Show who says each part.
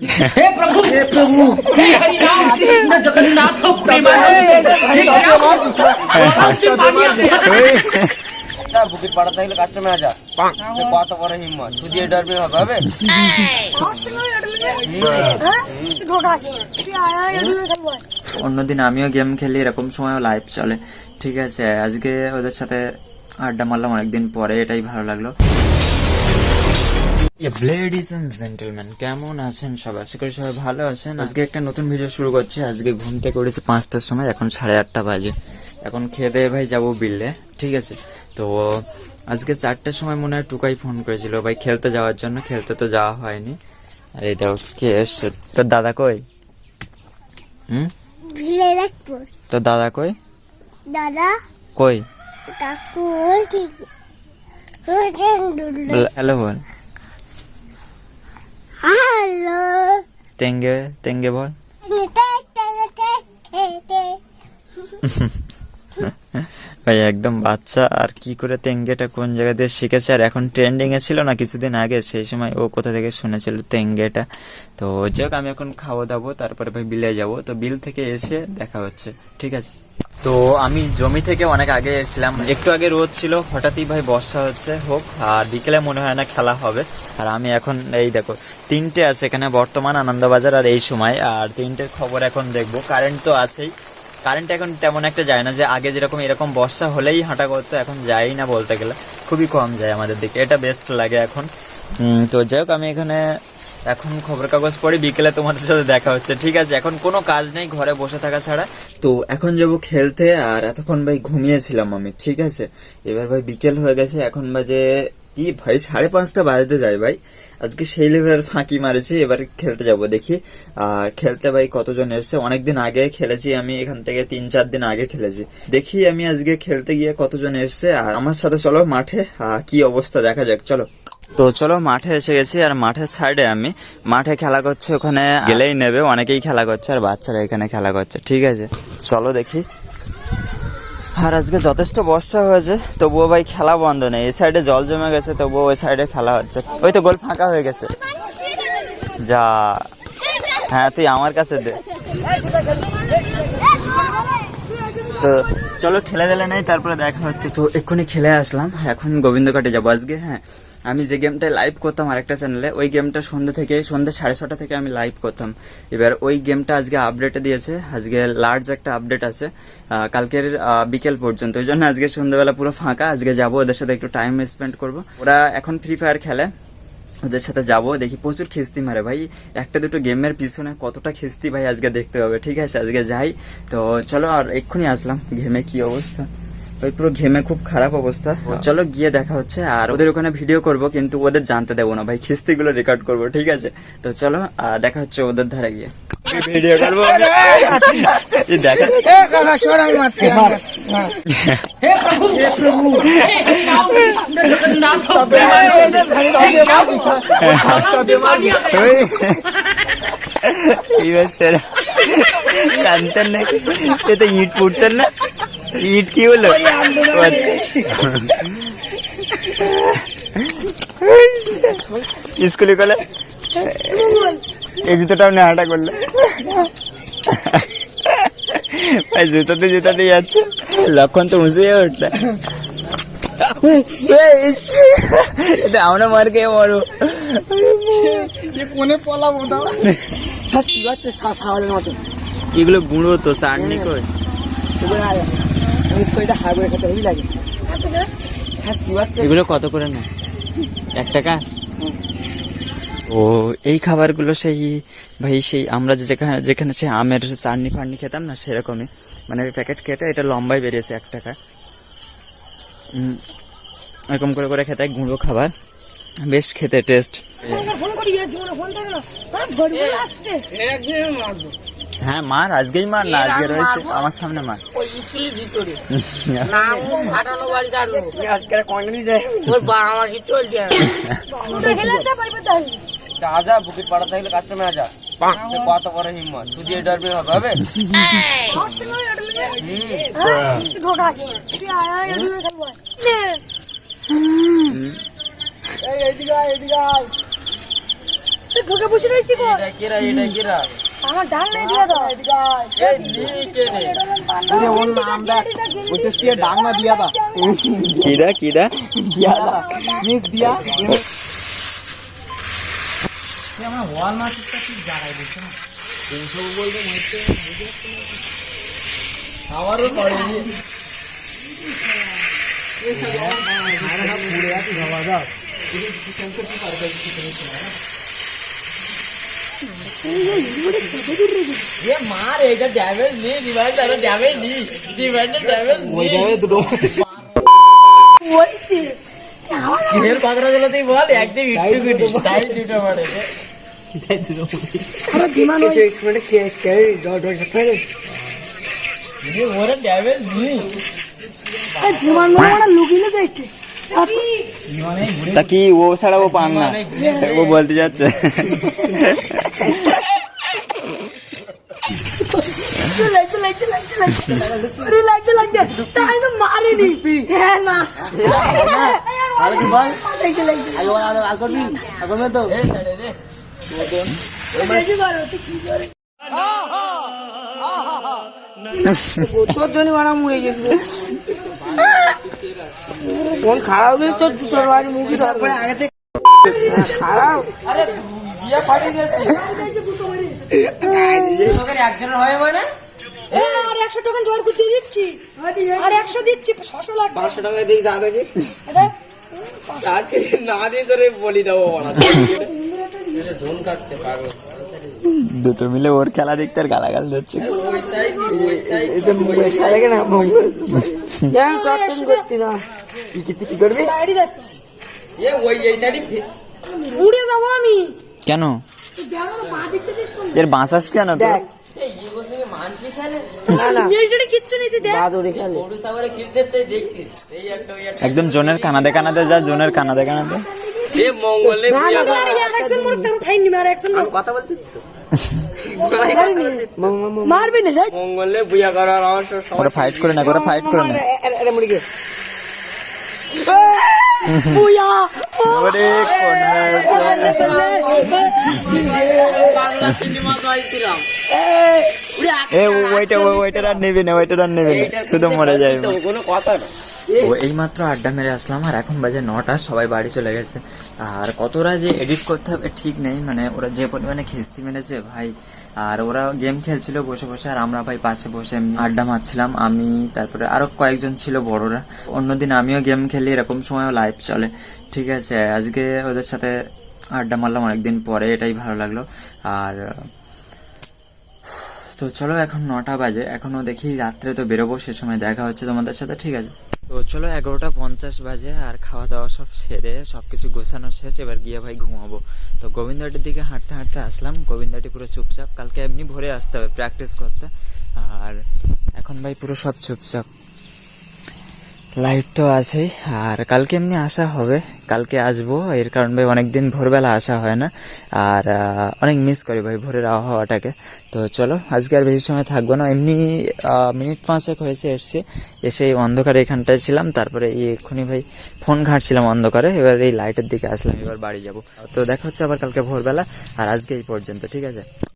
Speaker 1: हे प्रभु हे प्रभु हे हरि राम कृष्ण जगन्नाथ
Speaker 2: তা বুকিট পাড়া থাকলে কাস্টমে আজা তো কত বড় হিম্মত শুধু এই ডরবে হবে হবে
Speaker 3: অন্যদিন আমিও গেম খেলি এরকম সময়ও লাইভ চলে ঠিক আছে আজকে ওদের সাথে আড্ডা মারলাম অনেকদিন পরে এটাই ভালো লাগলো লেডিস এন্ড জেন্টলম্যান কেমন আছেন সবাই? আশা করি সবাই ভালো আছেন। আজকে একটা নতুন ভিডিও শুরু করছি। আজকে ঘুম থেকে উঠেছি পাঁচটার সময় এখন সাড়ে আটটা বাজে। এখন খেয়ে দিয়ে ভাই যাব বিললে ঠিক আছে? তো আজকে চারটার সময় মনে হয় টুকাই ফোন করেছিল ভাই খেলতে যাওয়ার জন্য খেলতে তো যাওয়া হয়নি। আর এই দেখো কে এসছে। তোর দাদা কই? হুম? তোর দাদা কই?
Speaker 4: দাদা?
Speaker 3: কই? হ্যালো বল। তেঙ্গে তেঙ্গে বল ভাই, একদম বাচ্চা, আর কি করে তেঙ্গেটা কোন জায়গা দিয়ে শিখেছে? আর এখন ট্রেন্ডিং এ ছিল না কিছুদিন আগে, সেই সময় ও কোথা থেকে শুনেছিল তেঙ্গেটা। তো যাই হোক, আমি এখন খাওয়া দাবো তারপরে ভাই বিলে যাব। তো বিল থেকে এসে দেখা হচ্ছে, ঠিক আছে? তো আমি জমি থেকে অনেক আগে এসেছিলাম। একটু আগে রোদ ছিল, হঠাৎই ভাই বর্ষা হচ্ছে, হোক, আর বিকেলে মনে হয় না খেলা হবে। আর আমি এখন, এই দেখো, তিনটে আছে এখানে বর্তমান আনন্দবাজার আর এই সময়। আর তিনটের খবর এখন দেখব। কারেন্ট তো আছেই। কারেন্ট এখন তেমন একটা যায় না যে, আগে যেরকম এরকম বর্ষা হলেই হাঁটা করতো, এখন যাই না বলতে গেলে। খুবই কম যায় আমাদের দিকে। এটা বেস্ট লাগে এখন। তো যাই হোক, আমি এখানে এখন খবর কাগজ পড়ি, বিকেলে তোমাদের সাথে দেখা হচ্ছে। ঠিক আছে, এখন কোনো কাজ নেই, ঘরে বসে থাকা ছাড়া। তো এখন যাব খেলতে, আর এতক্ষণ ভাই ঘুমিয়েছিলাম আমি, ঠিক আছে? এবার ভাই বিকেল হয়ে গেছে, এখন বাজে কি ভাই, সাড়ে পাঁচটা বাজতে যায় ভাই। আজকে সেই লেভেলের ফাঁকি মারেছি, এবার খেলতে যাব দেখি। খেলতে ভাই কতজন এসছে? অনেকদিন আগে খেলেছি আমি, এখান থেকে তিন চার দিন আগে খেলেছি। দেখি আমি আজকে খেলতে গিয়ে কতজন এসছে, আর আমার সাথে চলো মাঠে কি অবস্থা দেখা যাক, চলো। তো চলো মাঠে এসে গেছি, আর মাঠের সাইডে আমি। মাঠে খেলা করছে ওখানে, গেলেই নেবে, অনেকেই খেলা করছে, আর বাচ্চারা এখানে খেলা করছে, ঠিক আছে। চলো দেখি। আর আজকে যথেষ্ট বর্ষা হয়েছে, তবুও ভাই খেলা বন্ধ নেই। এই সাইডে জল জমে গেছে, তবুও ওই সাইডে খেলা হচ্ছে। ওই তো গোল ফাঁকা হয়ে গেছে। যা। হ্যাঁ তুই আমার কাছে দে। তো চলো খেলে দিলে নেই, তারপরে দেখা হচ্ছে। তো এক্ষুনি খেলে আসলাম। এখন গোবিন্দঘাটে যাব আজকে হ্যাঁ। আমি যে গেমটা লাইভ করতাম আরেকটা চ্যানেলে ওই গেমটা সন্ধ্যে থেকে, সন্ধ্যে সাড়ে ছটা থেকে আমি লাইভ করতাম। এবার ওই গেমটা আজকে আপডেটে দিয়েছে। আজকে লার্জ একটা আপডেট আছে। কালকের বিকেল পর্যন্ত। ওই জন্য আজকে সন্ধ্যাবেলা পুরো ফাঁকা। আজকে যাব, ওদের সাথে একটু টাইম স্পেন্ড করব। ওরা এখন ফ্রি ফায়ার খেলে। ওদের সাথে যাব। দেখি প্রচুর খিস্তি মারে ভাই। একটা দুটো গেমের পিছনে কতটা খিস্তি ভাই আজকে দেখতে হবে। ঠিক আছে, আজকে যাই। তো চলো আর এক্ষুনি আসলাম। গেমে কি অবস্থা? ওই পুরো ঘেমে খুব খারাপ অবস্থা। চলো গিয়ে দেখা হচ্ছে। আর ওদের ওখানে ভিডিও করব কিন্তু ওদের জানতে দেবো না। ভাই খিস্তিগুলো রেকর্ড করব ঠিক আছে? তো চলো দেখা হচ্ছে ওদের ধারে গিয়ে। ভিডিও করব এবার জানতেন না? ইট ফুটতেন না? ইট কি হলো? আচ্ছা। স্কুলে গেলে? এই জুতোটাও নেওয়াটা করলে। ভাই জুতোতে জুতোতে যাচ্ছে। লক্ষণ তো উঁচু হয়ে উঠলে এটা আমরা মার খেয়ে মরবো।
Speaker 5: ছাগলের মতো।
Speaker 3: এগুলো গুঁড়ো তো চাটনি কই
Speaker 5: খেতে হেভি লাগে হ্যাঁ
Speaker 3: এগুলো কত করে না এক টাকা? ও এই খাবারগুলো সেই ভাই সেই আমরা যে যেখানে যেখানে সেই আমের চাটনি ফাটনি খেতাম না সেরকমই। মানে প্যাকেট কেটে এটা লম্বাই বেরিয়েছে এক টাকা। এরকম করে করে খেতে হয় গুঁড়ো খাবার। বেশ খেতে টেস্ট
Speaker 5: ফোন না
Speaker 3: হ্যাঁ মার আজকেই মার। না আজকে রয়েছে। আমার সামনে মার।
Speaker 1: ওই স্কুলের ভিতরে। না। বাড়ি
Speaker 5: আজকে কন্টিনিউ যায়?
Speaker 1: ওর বাড়ামাকি চলছে?
Speaker 2: আজা বুকিট পাড়া থাকলে কাস্টমে আজা। তো কত বড় হিম্মত? শুধু এই ডরবে হবে হবে?
Speaker 4: ঢোকা তুই। ঢুকে বসে রয়েছি গো
Speaker 2: কেরা কেরা?
Speaker 4: আমার ডাল নেই দিয়ে দাও।
Speaker 2: এই নি কে রে?
Speaker 5: ওরে ওর নাম দেখ। বলতেছি কি ডাক না দিয়া দা।
Speaker 3: কি দা কি দা?
Speaker 5: দিয়া দা। মিস দিয়া।
Speaker 2: আমারও পড়েনি এ মার এটা ড্যামেজ নি ডিভাইস এটা ড্যামেজ নি ডিভাইসের ড্যামেজ
Speaker 5: ওই যাবে দুটো
Speaker 4: ওইতে আমার
Speaker 2: কিনের কথাটা তুই বল একদম একটু গুটি তাই দুটো মারে
Speaker 4: আরও দিমান ওই
Speaker 5: মিনিট কে কে ডট ডট ফেলে
Speaker 2: এ ওরে ড্যামেজ নি
Speaker 4: দিমান মানে লুকিয়ে দেখতে
Speaker 3: তা কি ও ছাড়া ও পান না? ও বলতে যাচ্ছে।
Speaker 4: মারিনি হ্যাঁ না
Speaker 5: তোর জন্য মুড়ে গেছিল কোন খারাপ হয়ে তোর তোর বাড়ি মুখি তারপরে আগে থেকে খারাপ?
Speaker 2: আরে বিয়া ফাটি গেছে একজনের হয় মানে
Speaker 4: আর একশো টাকা জোর করে দিচ্ছি। আর একশো দিচ্ছি ছশো লাগবে।
Speaker 5: পাঁচশো টাকা দিই যা আজকে না দিয়ে বলি দেবো
Speaker 3: দুটো মিলে ওর খেলা দেখতে আর গালাগাল দিচ্ছে
Speaker 5: কেন চটন করতি না কি কি কি করবি
Speaker 4: বাইরে যাচ্ছি
Speaker 2: এ ওই এই সাইডে
Speaker 4: উড়ে যাব আমি
Speaker 3: কেন
Speaker 4: তুই দেখো না, পা দিকতে দিস কোন
Speaker 3: এর
Speaker 5: না
Speaker 4: দেখ
Speaker 3: একদম জোনের কানাদে কানাদে যা জোনের কানাদে
Speaker 5: কথা বলতে
Speaker 4: মারবি না যাই।
Speaker 2: মঙ্গলে বিয়া করার অবশ্য
Speaker 3: ওরা ফাইট করে না ওরা ফাইট করে না
Speaker 5: আরে মুড়ি গে।
Speaker 4: বুয়া।
Speaker 3: ওরে
Speaker 2: বাংলা সিনেমা চাইছিলাম
Speaker 3: এ ওইটা ওইটা আর নেবে না ওইটা আর নেবে না। শুধু মরে যাবে।
Speaker 2: কোনো কথা না।
Speaker 3: ও এইমাত্র আড্ডা মেরে আসলাম, আর এখন বাজে নটা, সবাই বাড়ি চলে গেছে। আর কতটা যে এডিট করতে হবে ঠিক নেই মানে ওরা যে পরিমাণে খিস্তি মেরেছে, ভাই। আর ওরা গেম খেলছিল বসে বসে, আর আমরা ভাই পাশে বসে আড্ডা মারছিলাম। আমি, তারপরে আরও কয়েকজন ছিল বড়রা। অন্যদিন আমিও গেম খেলি, এরকম সময়ও লাইভ চলে। ঠিক আছে, আজকে ওদের সাথে আড্ডা মারলাম অনেকদিন পরে, এটাই ভালো লাগল। আর, তো চলো এখন নটা বাজে, এখনও দেখি রাত্রে তো বেরোবো, সে সময় দেখা হচ্ছে তোমাদের সাথে, ঠিক আছে? তো চলো এগারোটা পঞ্চাশ বাজে আর খাওয়া দাওয়া সব সেরে সব কিছু গোছানো শেষ, এবার গিয়ে ভাই ঘুমাবো। তো গোবিন্দাটির দিকে হাঁটতে হাঁটতে আসলাম গোবিন্দাটি পুরো চুপচাপ, কালকে এমনি ভোরে আসতে হবে প্র্যাকটিস করতে। আর এখন ভাই পুরো সব চুপচাপ। লাইট তো আছেই, আর কালকে এমনি আসা হবে, কালকে আসব, এর কারণ ভাই অনেকদিন ভোরবেলা আসা হয় না, আর অনেক মিস করি ভাই ভোরের আবহাওয়াটাকে। তো চলো, আজকে আর বেশি সময় থাকব না, এমনি মিনিট পাঁচেক হয়েছে এসছে, এসে এই অন্ধকারে এখানটায় ছিলাম, তারপরে এই এক্ষুনি ভাই ফোন ঘাঁটছিলাম অন্ধকারে, এবার এই লাইটের দিকে আসলাম, এবার বাড়ি যাব। তো দেখা হচ্ছে আবার কালকে ভোরবেলা, আর আজকে এই পর্যন্ত, ঠিক আছে?